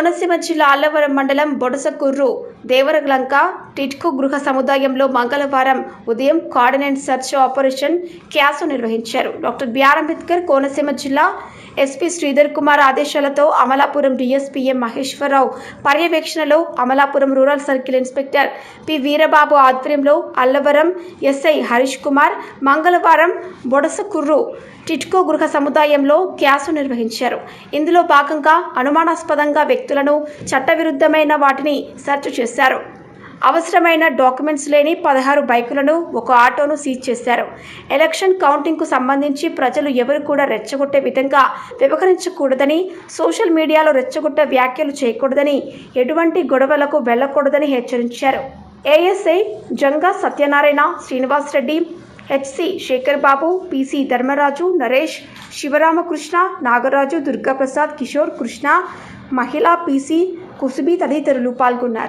కోనసీమ జిల్లా అల్లవరం మండలం బొడసకుర్రు దేవరలంక టిట్కు గృహ సముదాయంలో మంగళవారం ఉదయం కోఆర్డినేట్ సెర్చ్ ఆపరేషన్ క్యాసు నిర్వహించారు. డాక్టర్ బిఆర్ అంబేద్కర్ కోనసీమ జిల్లా ఎస్పీ శ్రీధర్ కుమార్ ఆదేశాలతో అమలాపురం డిఎస్పీఎం మహేశ్వరరావు పర్యవేక్షణలో Amalapuram rural circle inspector P Veerababu ఆధ్వర్యంలో అల్లవరం ఎస్ఐ హరీష్ కుమార్ మంగళవారం బొడసకుర్రు టిట్కో గృహ సముదాయంలో క్యాసు నిర్వహించారు. ఇందులో భాగంగా అనుమానాస్పదంగా వ్యక్తులను చట్టవిరుద్ధమైన వాటిని సెర్చ్ చేశారు. అవసరమైన డాక్యుమెంట్స్ లేని పదహారు బైకులను ఒక ఆటోను సీజ్ చేశారు. ఎలక్షన్ కౌంటింగ్కు సంబంధించి ప్రజలు ఎవరు కూడా రెచ్చగొట్టే విధంగా వ్యవహరించకూడదని సోషల్ మీడియాలో రెచ్చగొట్టే వ్యాఖ్యలు చేయకూడదని ఎటువంటి గొడవలకు వెళ్ళకూడదని హెచ్చరించారు. ASI Janga Satyanarayana Srinivas Reddy HC Sekhar Babu PC Dharmaraju Naresh Sivaramakrishna Nagaraju Durgaprasad Kishore Krishna మహిళా పిసి కుసుబి తదితరులు పాల్గొన్నారు.